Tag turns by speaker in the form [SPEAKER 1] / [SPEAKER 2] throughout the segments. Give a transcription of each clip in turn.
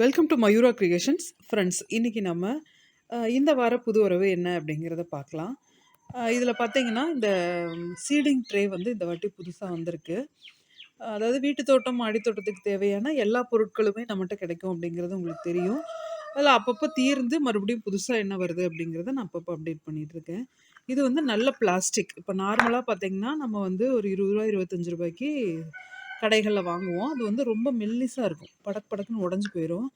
[SPEAKER 1] Welcome to Mayura creations friends இன்றைக்கி நம்ம இந்த வார புது உறவு என்ன அப்படிங்கிறத பார்க்கலாம். இதில் பார்த்தீங்கன்னா இந்த சீடிங் ட்ரே வந்து இந்த வாட்டி புதுசாக வந்திருக்கு. அதாவது வீட்டு தோட்டம் மாடி தோட்டத்துக்கு தேவையான எல்லா பொருட்களுமே நம்மகிட்ட கிடைக்கும் அப்படிங்கிறது உங்களுக்கு தெரியும். அதில் அப்பப்போ தீர்ந்து மறுபடியும் புதுசாக என்ன வருது அப்படிங்கிறத நான் அப்பப்போ அப்டேட் பண்ணிகிட்ருக்கேன் இருக்கேன். இது வந்து நல்ல பிளாஸ்டிக் இப்போ நார்மலாக பார்த்தீங்கன்னா நம்ம வந்து ஒரு இருபது ரூபா இருபத்தஞ்சு ரூபாய்க்கு கடைகளில் வாங்குவோம். அது வந்து ரொம்ப மெல்லிஸாக இருக்கும். படக் படக்குன்னு உடஞ்சி போயிடும்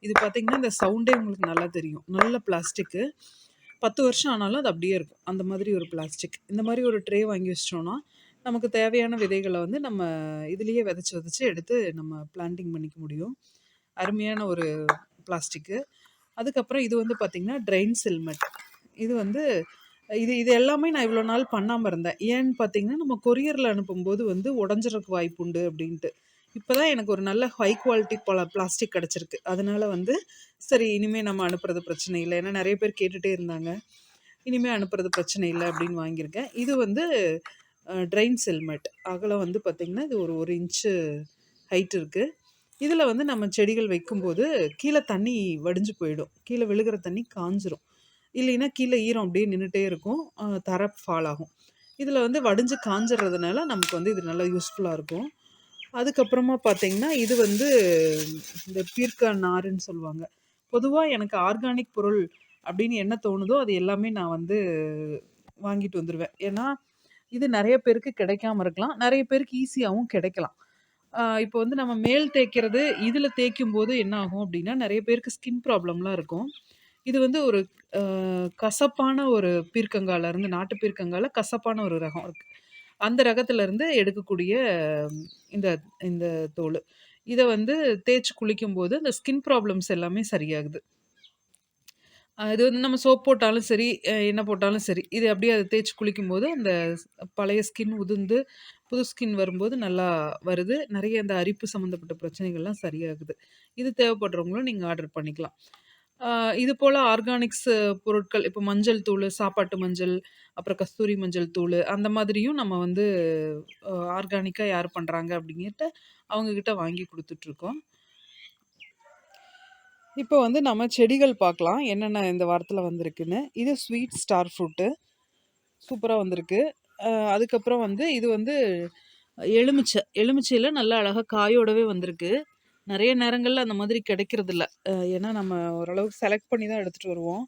[SPEAKER 1] இது பார்த்தீங்கன்னா இந்த சவுண்டே உங்களுக்கு நல்லா தெரியும். நல்ல பிளாஸ்டிக்கு பத்து வருஷம் ஆனாலும் அது அப்படியே இருக்கும். அந்த மாதிரி ஒரு பிளாஸ்டிக். இந்த மாதிரி ஒரு ட்ரே வாங்கி வச்சிட்டோன்னா நமக்கு தேவையான விதைகளை வந்து நம்ம இதுலேயே விதைச்சி விதைச்சி எடுத்து நம்ம பிளான்டிங் பண்ணிக்க முடியும். அருமையான ஒரு பிளாஸ்டிக்கு அதுக்கப்புறம் இது வந்து பார்த்திங்கன்னா ட்ரைன் செல்மெட். இது வந்து இது இது எல்லாமே நான் இவ்வளோ நாள் பண்ணாமல் இருந்தேன். ஏன்னு பார்த்தீங்கன்னா நம்ம கொரியரில் அனுப்பும்போது வந்து உடஞ்சிறக்கு வாய்ப்பு உண்டு அப்படின்ட்டு. இப்போ தான் எனக்கு ஒரு நல்ல ஹை குவாலிட்டி பல பிளாஸ்டிக் கிடச்சிருக்கு. அதனால வந்து சரி இனிமேல் நம்ம அனுப்புறது பிரச்சனை இல்லை. ஏன்னா நிறைய பேர் கேட்டுகிட்டே இருந்தாங்க. இனிமேல் அனுப்புறது பிரச்சனை இல்லை அப்படின்னு வாங்கியிருக்கேன். இது வந்து ட்ரைன் செல்மெட் அகலம் வந்து பார்த்திங்கன்னா இது ஒரு ஒரு இன்ச்சு ஹைட் இருக்குது இதில் வந்து நம்ம செடிகள் வைக்கும்போது கீழே தண்ணி வடிஞ்சு போயிடும். கீழே விழுகிற தண்ணி காஞ்சிரும். இல்லைன்னா கீழே ஈரம் அப்படியே நின்றுட்டே இருக்கும். தர ஃபால் ஆகும். இதில் வந்து வடிஞ்சு காஞ்சிடுறதுனால நமக்கு வந்து இது நல்லா யூஸ்ஃபுல்லாக இருக்கும். அதுக்கப்புறமா பார்த்தீங்கன்னா இது வந்து இந்த பீர்க்கா நாருன்னு சொல்லுவாங்க. பொதுவாக எனக்கு ஆர்கானிக் பொருள் அப்படின்னு என்ன தோணுதோ அது எல்லாமே நான் வந்து வாங்கிட்டு வந்துடுவேன் ஏன்னா இது நிறைய பேருக்கு கிடைக்காம இருக்கலாம். நிறைய பேருக்கு ஈஸியாகவும் கிடைக்கலாம். இப்போ வந்து நம்ம மேல் தேய்க்கிறது இதில் தேய்க்கும் போது என்ன ஆகும் அப்படின்னா நிறைய பேருக்கு ஸ்கின் ப்ராப்ளம்லாம் இருக்கும். இது வந்து ஒரு கசப்பான ஒரு பீர்க்கங்கால இருந்து நாட்டு பீர்க்கங்கால கசப்பான ஒரு ரகம் இருக்குது அந்த ரகத்துலேருந்து எடுக்கக்கூடிய இந்த இந்த தோல். இதை வந்து தேய்ச்சி குளிக்கும்போது அந்த ஸ்கின் ப்ராப்ளம்ஸ் எல்லாமே சரியாகுது. இது வந்து நம்ம சோப் போட்டாலும் சரி என்ன போட்டாலும் சரி இது அப்படியே அதை தேய்ச்சி குளிக்கும்போது அந்த பழைய ஸ்கின் உதிர்ந்து புது ஸ்கின் வரும்போது நல்லா வருது. நிறைய அந்த அரிப்பு சம்மந்தப்பட்ட பிரச்சனைகள்லாம் சரியாகுது. இது தேவைப்படுறவங்களும் நீங்கள் ஆர்டர் பண்ணிக்கலாம். இது போல் ஆர்கானிக்ஸ் பொருட்கள் இப்போ மஞ்சள் தூள் சாப்பாட்டு மஞ்சள் அப்புறம் கஸ்தூரி மஞ்சள் தூள் அந்த மாதிரியும் நம்ம வந்து ஆர்கானிக்காக யார் பண்ணுறாங்க அப்படிங்கிட்ட அவங்கக்கிட்ட வாங்கி கொடுத்துட்ருக்கோம் இப்போ வந்து நம்ம செடிகள் பார்க்கலாம். என்னென்ன இந்த வாரத்தில் வந்திருக்குன்னு. இது ஸ்வீட் ஸ்டார் ஃப்ரூட்டு. சூப்பராக வந்திருக்கு. அதுக்கப்புறம் வந்து இது வந்து எலுமிச்சை. எலுமிச்சையில் நல்லா அழகாக காயோடவே வந்திருக்கு. நிறைய நேரங்களில் அந்த மாதிரி கிடைக்கிறதில்ல. ஏன்னா நம்ம ஓரளவுக்கு செலக்ட் பண்ணி தான் எடுத்துகிட்டு வருவோம்.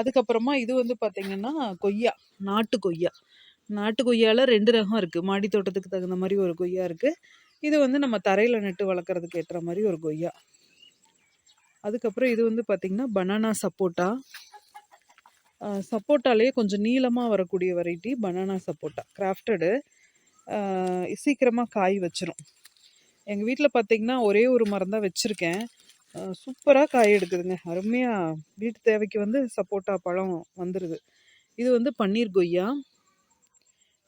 [SPEAKER 1] அதுக்கப்புறமா இது வந்து பார்த்திங்கன்னா கொய்யா நாட்டு கொய்யா. நாட்டு கொய்யாவில் ரெண்டு ரகம் இருக்குது மாடி தோட்டத்துக்கு தகுந்த மாதிரி ஒரு கொய்யா இருக்குது இது வந்து நம்ம தரையில் நட்டு வளர்க்குறதுக்கு ஏற்ற மாதிரி ஒரு கொய்யா. அதுக்கப்புறம் இது வந்து பார்த்திங்கன்னா பனானா சப்போட்டா. சப்போட்டாலேயே கொஞ்சம் நீளமாக வரக்கூடிய வெரைட்டி பனானா சப்போட்டா. கிராஃப்டடு சீக்கிரமாக காய் வச்சிரும். எங்கள் வீட்டில் பார்த்தீங்கன்னா ஒரே ஒரு மரம் தான் வச்சுருக்கேன் சூப்பராக காய் எடுக்குதுங்க. அருமையாக வீட்டு தேவைக்கு வந்து சப்போட்டா பழம் வந்துடுது இது வந்து பன்னீர் கொய்யா.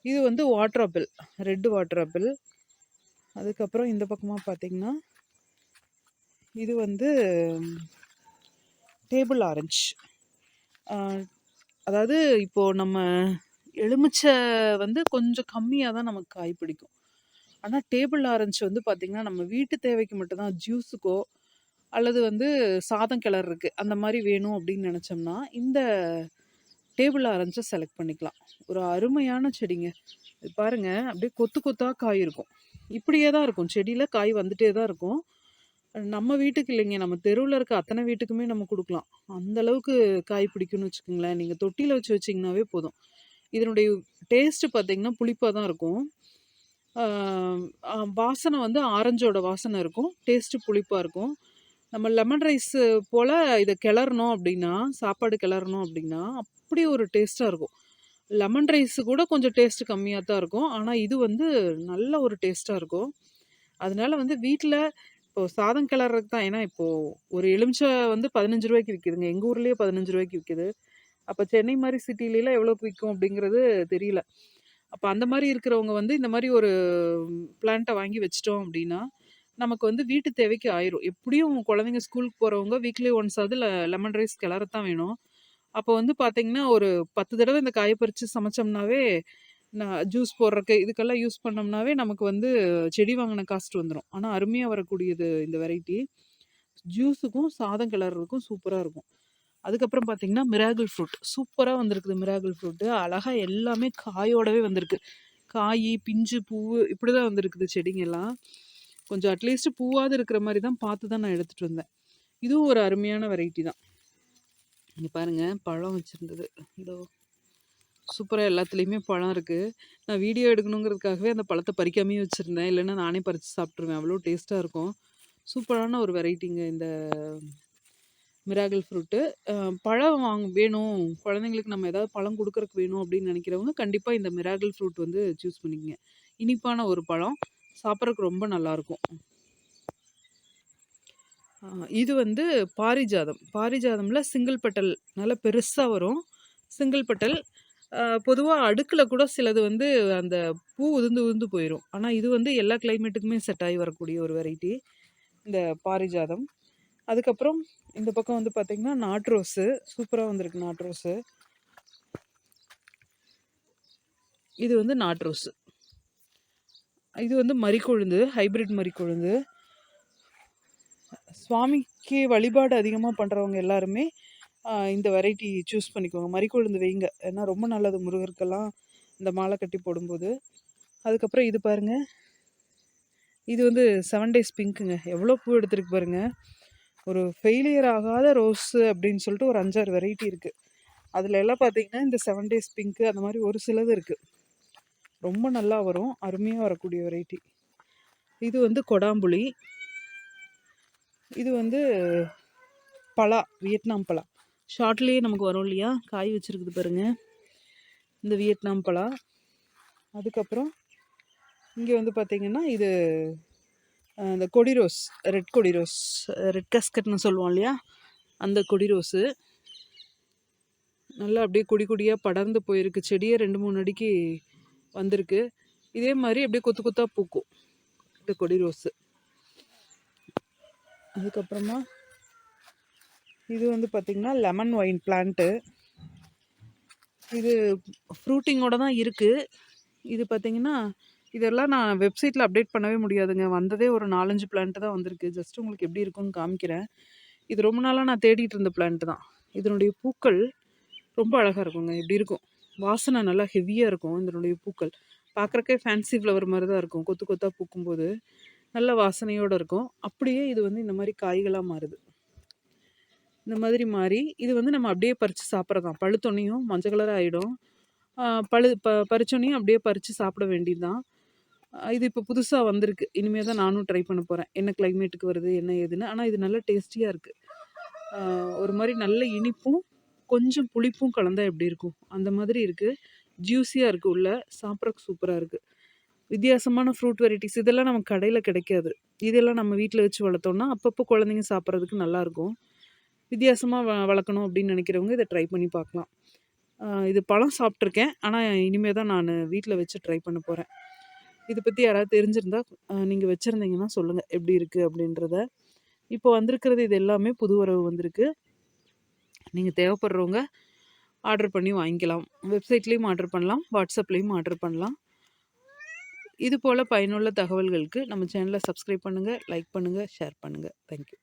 [SPEAKER 1] இது வந்து water apple red water apple. அதுக்கப்புறம் இந்த பக்கமாக பார்த்தீங்கன்னா இது வந்து டேபிள் ஆரஞ்சு. அதாவது இப்போது நம்ம எலுமிச்சை வந்து கொஞ்சம் கம்மியாக தான் நமக்கு காய் பிடிக்கும். ஆனால் டேபிள் ஆரஞ்சு வந்து பார்த்திங்கன்னா நம்ம வீட்டு தேவைக்கு மட்டும்தான் ஜூஸுக்கோ அல்லது வந்து சாதம் கிளறுக்கு அந்த மாதிரி வேணும் அப்படின்னு நினச்சோம்னா இந்த டேபிள் ஆரஞ்சை செலக்ட் பண்ணிக்கலாம். ஒரு அருமையான செடிங்க. இது பாருங்க அப்படியே கொத்து கொத்தாக காய் இருக்கும். இப்படியே தான் இருக்கும். செடியில் காய் வந்துட்டே தான் இருக்கும். நம்ம வீட்டுக்கு இல்லைங்க. நம்ம தெருவில் இருக்க அத்தனை வீட்டுக்குமே நம்ம கொடுக்கலாம். அந்த அளவுக்கு காய் பிடிக்கும்னு வச்சுக்கோங்களேன். நீங்கள் தொட்டியில் வச்சு வச்சிங்கனாவே போதும். இதனுடைய டேஸ்ட்டு பார்த்தீங்கன்னா புளிப்பாக தான் இருக்கும். வாசனை வந்து ஆரஞ்சோட வாசனை இருக்கும். டேஸ்ட்டு புளிப்பாக இருக்கும். நம்ம லெமன் ரைஸ் போல் இதை கிளறணும் அப்படின்னா சாப்பாடு கிளறணும் அப்படின்னா அப்படி ஒரு டேஸ்ட்டாக இருக்கும். லெமன் ரைஸ் கூட கொஞ்சம் டேஸ்ட் கம்மியாக தான் இருக்கும். ஆனால் இது வந்து நல்ல ஒரு டேஸ்ட்டாக இருக்கும். அதனால வந்து வீட்டில் இப்போ சாதம் கிளறதுக்கு தான் ஏன்னா இப்போது ஒரு எலுமிச்சை வந்து பதினஞ்சு ரூபாய்க்கு விற்கிதுங்க எங்கள் ஊர்லேயே பதினஞ்சு ரூபாய்க்கு விற்கிது அப்போ சென்னை மாதிரி சிட்டிலலாம் எவ்வளோக்கு விற்கும் அப்படிங்கிறது தெரியல. அப்போ அந்த மாதிரி இருக்கிறவங்க வந்து இந்த மாதிரி ஒரு பிளான்ட்டை வாங்கி வச்சிட்டோம் அப்படின்னா நமக்கு வந்து வீட்டு தேவைக்கு ஆயிரும். எப்படியும் குழந்தைங்க ஸ்கூலுக்கு போகிறவங்க வீக்லி ஒன்ஸ் ஆகுது லெமன் ரைஸ் கிளறத்தான் வேணும். அப்போ வந்து பார்த்தீங்கன்னா ஒரு பத்து தடவை இந்த காய பறித்து சமைச்சோம்னாவே நான் ஜூஸ் போடுறக்கு இதுக்கெல்லாம் யூஸ் பண்ணோம்னாவே நமக்கு வந்து செடி வாங்கின காஸ்ட் வந்துடும் ஆனால் அருமையாக வரக்கூடியது இந்த வெரைட்டி ஜூஸுக்கும் சாதம் கிளறதுக்கும் சூப்பராக இருக்கும். அதுக்கப்புறம் பார்த்தீங்கன்னா மிராகிள் ஃப்ரூட். சூப்பராக வந்திருக்குது மிராகிள் ஃப்ரூட்டு. அழகாக எல்லாமே காயோடவே வந்திருக்கு. காய் பிஞ்சு பூ இப்படி தான் வந்திருக்குது செடிங்கெல்லாம் கொஞ்சம் அட்லீஸ்ட் பூவாவது இருக்கிற மாதிரி தான் பார்த்து தான் நான் எடுத்துகிட்டு வந்தேன். இதுவும் ஒரு அருமையான வெரைட்டி தான். இங்கே பாருங்கள் பழம் வச்சுருந்தது. இதோ சூப்பராக எல்லாத்துலேயுமே பழம் இருக்குது நான் வீடியோ எடுக்கணுங்கிறதுக்காகவே அந்த பழத்தை பறிக்காமையே வச்சுருந்தேன். இல்லைன்னா நானே பறித்து சாப்பிட்ருவேன் அவ்வளோ டேஸ்ட்டாக இருக்கும். சூப்பரான ஒரு வெரைட்டிங்க இந்த மிராகல் ஃப்ரூட்டு பழம் வாங்க வேணும். குழந்தைங்களுக்கு நம்ம ஏதாவது பழம் கொடுக்குறக்கு வேணும் அப்படின்னு நினைக்கிறவங்க கண்டிப்பாக இந்த மிராகல் ஃப்ரூட் வந்து சூஸ் பண்ணிக்கங்க. இனிப்பான ஒரு பழம். சாப்பிட்றதுக்கு ரொம்ப நல்லாயிருக்கும் இது வந்து பாரிஜாதம். பாரிஜாதமில் சிங்கிள் பட்டல் நல்லா பெருசாக வரும். சிங்கிள் பட்டல் பொதுவாக அடுக்கில் கூட சிலது வந்து அந்த பூ உதிர்ந்து உதிர்ந்து போயிடும் ஆனால் இது வந்து எல்லா கிளைமேட்டுக்குமே செட் ஆகி வரக்கூடிய ஒரு வெரைட்டி இந்த பாரிஜாதம். அதுக்கப்புறம் இந்த பக்கம் வந்து பார்த்திங்கன்னா நாட் ரோஸு. சூப்பராக வந்திருக்கு நாட் ரோஸு. இது வந்து நாட் ரோஸு. இது வந்து மறிக்கொழுந்து ஹைப்ரிட் மறிக்கொழுந்து. சுவாமிக்கு வழிபாடு அதிகமாக பண்ணுறவங்க எல்லாருமே இந்த வெரைட்டி சூஸ் பண்ணிக்கோங்க. மறிக்கொழுந்து வைங்க. ஏன்னா ரொம்ப நல்லது. முருகருக்கெல்லாம் இந்த மாலை கட்டி போடும்போது. அதுக்கப்புறம் இது பாருங்கள் இது வந்து செவன் டேஸ் பிங்க்குங்க எவ்வளோ பூ எடுத்துருக்கு பாருங்கள் ஒரு ஃபெயிலியர் ஆகாத ரோஸு அப்படின்னு சொல்லிட்டு ஒரு அஞ்சாறு வெரைட்டி இருக்குது அதில் எல்லாம் பார்த்தீங்கன்னா இந்த செவன் டேஸ் பிங்க்கு அந்த மாதிரி ஒரு சிலது இருக்குது ரொம்ப நல்லா வரும். அருமையாக வரக்கூடிய வெரைட்டி இது வந்து கொடாம்புளி இது வந்து பலா வியட்நாம் பலா. ஷார்ட்லேயே நமக்கு வரும் இல்லையா? காய் வச்சுருக்குது பாருங்கள் இந்த வியட்நாம் பலா. அதுக்கப்புறம் இங்கே வந்து பார்த்திங்கன்னா இது இந்த கொடி ரோஸ் ரெட் கொடி ரோஸ் ரெட் கஸ்கட்னு சொல்லுவோம் இல்லையா? அந்த கொடி ரோஸு. நல்லா அப்படியே கொடி கொடியாக படர்ந்து போயிருக்கு. செடியே ரெண்டு மூணு அடிக்கு வந்திருக்கு. இதே மாதிரி அப்படியே கொத்து கொத்தாக பூக்கும் இந்த கொடி ரோஸு. அதுக்கப்புறமா இது வந்து பார்த்திங்கன்னா லெமன் ஒயின் பிளான்ட்டு. இது ஃப்ரூட்டிங்கோட தான் இருக்குது இது பார்த்திங்கன்னா இதெல்லாம் நான் வெப்சைட்டில் அப்டேட் பண்ணவே முடியாதுங்க. வந்ததே ஒரு நாலஞ்சு பிளான்ட்டு தான் வந்திருக்கு. ஜஸ்ட் உங்களுக்கு எப்படி இருக்கும்னு காமிக்கிறேன். இது ரொம்ப நாளாக நான் தேடிட்டு இருந்த பிளான்ட்டு தான். இதனுடைய பூக்கள் ரொம்ப அழகாக இருக்குங்க. இப்படி இருக்கும்? வாசனை நல்லா ஹெவியாக இருக்கும் இதனுடைய பூக்கள். பார்க்குறக்கே ஃபேன்சி ஃப்ளவர் மாதிரி தான் இருக்கும். கொத்து கொத்தாக பூக்கும்போது நல்ல வாசனையோடு இருக்கும். அப்படியே இது வந்து இந்த மாதிரி காய்களாக மாறுது. இந்த மாதிரி மாறி இது வந்து நம்ம அப்படியே பறித்து சாப்பிட்றதான். பழுத்தொன்னையும் மஞ்சள் கலராக ஆகிடும் பழு ப பறிச்சோன்னையும் அப்படியே பறித்து சாப்பிட வேண்டியது தான் இது இப்போ புதுசாக வந்திருக்கு. இனிமேல் தான் நானும் ட்ரை பண்ண போகிறேன் என்ன கிளைமேட்டுக்கு வருது என்ன ஏதுன்னு. ஆனால் இது நல்ல டேஸ்டியாக இருக்குது ஒரு மாதிரி நல்ல இனிப்பும் கொஞ்சம் புளிப்பும் கலந்தா எப்படி இருக்கும்? அந்த மாதிரி இருக்குது ஜூஸியாக இருக்குது உள்ள. சாப்பிட்றக்கு சூப்பராக இருக்குது வித்தியாசமான ஃப்ரூட் வெரைட்டிஸ் இதெல்லாம் நமக்கு கடையில் கிடைக்காது. இதெல்லாம் நம்ம வீட்டில் வச்சு வளர்த்தோம்னா அப்பப்போ குழந்தைங்க சாப்பிட்றதுக்கு நல்லாயிருக்கும் வித்தியாசமாக வ வளர்க்கணும் அப்படின்னு நினைக்கிறவங்க இதை ட்ரை பண்ணி பார்க்கலாம். இது பழம் சாப்பிட்ருக்கேன் ஆனால் இனிமேல் தான் நான் வீட்டில் வச்சு ட்ரை பண்ண போகிறேன் இதை பற்றி யாராவது தெரிஞ்சிருந்தா நீங்கள் வச்சுருந்தீங்கன்னா சொல்லுங்கள் எப்படி இருக்குது அப்படின்றத. இப்போ வந்திருக்கிறது இது எல்லாமே புது உறவு வந்திருக்கு. நீங்கள் தேவைப்படுறவங்க ஆர்டர் பண்ணி வாங்கிக்கலாம். வெப்சைட்லேயும் ஆர்டர் பண்ணலாம். வாட்ஸ்அப்லேயும் ஆர்டர் பண்ணலாம். இது போல் பயனுள்ள தகவல்களுக்கு நம்ம சேனலை சப்ஸ்கிரைப் பண்ணுங்கள் லைக் பண்ணுங்கள் ஷேர் பண்ணுங்கள் தேங்க்யூ